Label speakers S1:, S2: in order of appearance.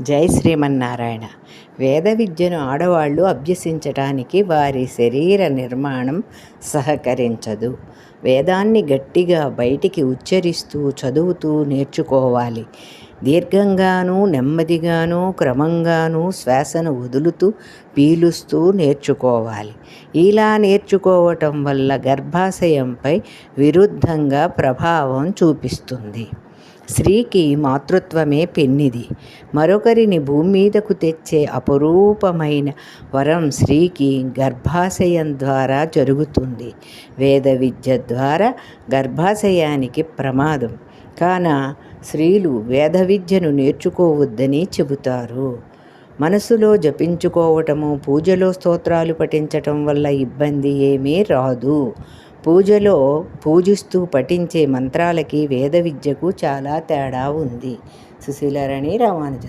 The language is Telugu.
S1: జై శ్రీమన్నారాయణ. వేద విద్యను ఆడవాళ్ళు అభ్యసించటానికి వారి శరీర నిర్మాణం సహకరించదు. వేదాన్ని గట్టిగా బయటికి ఉచ్చరిస్తూ చదువుతూ నేర్చుకోవాలి. దీర్ఘంగానూ నెమ్మదిగానూ క్రమంగానూ శ్వాసను వదులుతూ పీలుస్తూ నేర్చుకోవాలి. ఇలా నేర్చుకోవటం వల్ల గర్భాశయంపై విరుద్ధంగా ప్రభావం చూపిస్తుంది. స్త్రీకి మాతృత్వమే పెన్నిది. మరొకరిని భూమి మీదకు తెచ్చే అపురూపమైన వరం స్త్రీకి గర్భాశయం ద్వారా జరుగుతుంది. వేద విద్య ద్వారా గర్భాశయానికి ప్రమాదం. కాన స్త్రీలు వేద విద్యను నేర్చుకోవద్దని చెబుతారు. మనసులో జపించుకోవటము పూజలో స్తోత్రాలు పఠించటం వల్ల ఇబ్బంది ఏమీ రాదు. పూజలో పూజిస్తూ పఠించే మంత్రాలకి వేద విద్యకు చాలా తేడా ఉంది. సుశీలారాణి రామానుజన్